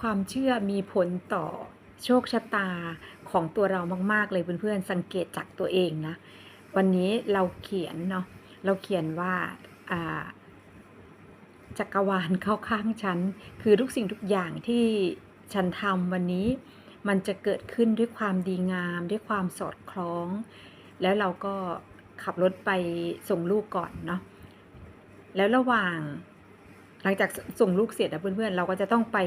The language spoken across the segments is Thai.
ความเชื่อมีผลต่อโชคชะตาของตัวเรามาก ๆ เลยเพื่อนๆ สังเกตจากตัวเองนะ วันนี้เราเขียนเนาะ เราเขียนว่าจักรวาลเข้าข้างฉัน คือทุกสิ่งทุกอย่างที่ฉันทำวันนี้ มันจะเกิดขึ้นด้วยความดีงาม ด้วยความสอดคล้อง แล้วเราก็ขับรถไปส่งลูกก่อนเนาะ แล้วระหว่างหลังจากส่งลูกเสร็จอะเพื่อนๆ เราก็จะต้องไป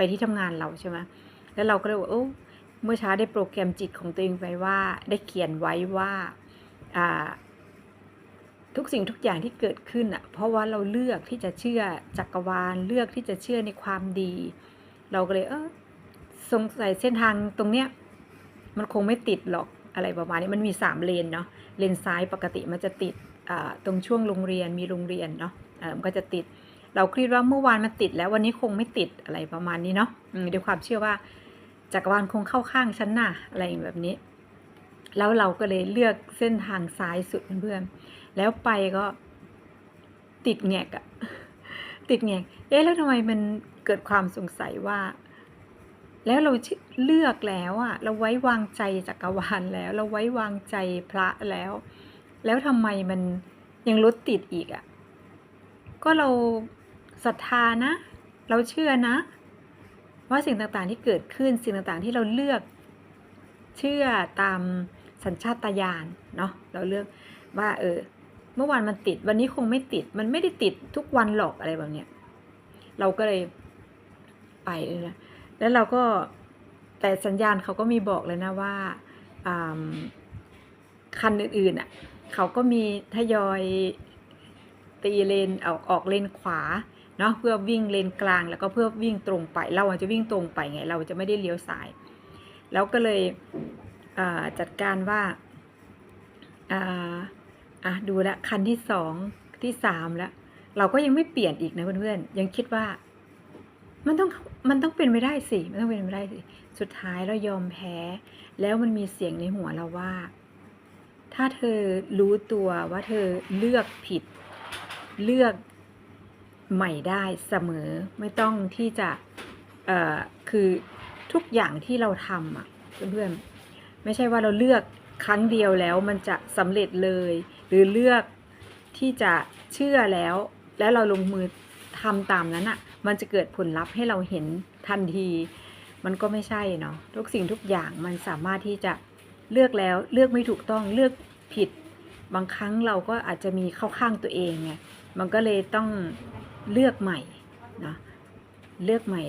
ไปที่ทำงานเราใช่ไหมแล้วเราก็เลยว่าโอ้เมื่อเช้าได้โปรแกรมจิตของตัวเองไว้ว่า ได้เขียนไว้ว่าทุกสิ่งทุกอย่างที่เกิดขึ้นอะ เพราะว่าเราเลือกที่จะเชื่อจักรวาลเลือกที่จะเชื่อในความดี เราก็เลยเออสงสัยเส้นทางตรงเนี้ยมันคงไม่ติดหรอกอะไรประมาณนี้มันมีสามเลนเนาะเลนซ้ายปกติมันจะติดตรงช่วงโรงเรียนมีโรงเรียนเนาะมันก็จะติด เราคิดว่าเมื่อวานมันติดแล้ววันนี้คงไม่ติดอะไรประมาณนี้เนาะด้วยความเชื่อว่าจักรวาลคงเข้าข้างฉันน่ะอะไรแบบนี้ แล้วเราก็เลยเลือกเส้นทางซ้ายสุดเพื่อนแล้วไปก็ติดแงกอะติดแงกเอ๊ะแล้วทำไมมันเกิดความสงสัยว่า แล้วเราเลือกแล้วอะเราไว้วางใจจักรวาลแล้ว เราไว้วางใจพระแล้ว แล้วทำไมมันยังรถติดอีกอะก็เรา ศรัทธานะ เราเชื่อนะ ว่าสิ่งต่างๆที่เกิดขึ้นสิ่งต่างๆที่เราเลือกเชื่อตามสัญชาตญาณเนาะเราเลือกว่าเออเมื่อวานมันติด วันนี้คงไม่ติด มันไม่ได้ติดทุกวันหรอกอะไรแบบเนี้ยเราก็เลยไปเลยนะแล้วเราก็แต่สัญญาณเขาก็มีบอกเลยนะว่าอ่าคันอื่นๆอะเขาก็มีทยอยตีเลนออกออกเลนขวา เนาะเพื่อวิ่งเลนกลางแล้วก็เพื่อวิ่งตรงไป เราอาจจะวิ่งตรงไปไง เราจะไม่ได้เลี้ยวซ้าย แล้วก็เลยจัดการว่าอ่าอะดูแลคันที่สองที่สามแล้ว เราก็ยังไม่เปลี่ยนอีกนะเพื่อนๆยังคิดว่า มันต้องมันต้องเป็นไม่ได้สิมันต้องเป็นไม่ได้สิสุดท้ายเรายอมแพ้ แล้วมันมีเสียงในหัวเราว่า ถ้าเธอรู้ตัวว่าเธอเลือกผิด เลือก ใหม่ได้เสมอไม่ต้องที่จะเอ่อคือทุกอย่างที่เราทำอะเพื่อนๆไม่ใช่ว่าเราเลือกครั้งเดียวแล้วมันจะสำเร็จเลย หรือเลือกที่จะเชื่อแล้ว แล้วเราลงมือทำตามนั้นอะ มันจะเกิดผลลัพธ์ให้เราเห็นทันที มันก็ไม่ใช่เนาะทุกสิ่งทุกอย่างมันสามารถที่จะเลือกแล้วเลือกไม่ถูกต้องเลือกผิด บางครั้งเราก็อาจจะมีเข้าข้างตัวเองไงมันก็เลยต้อง เลือกใหม่เนาะเลือกใหม่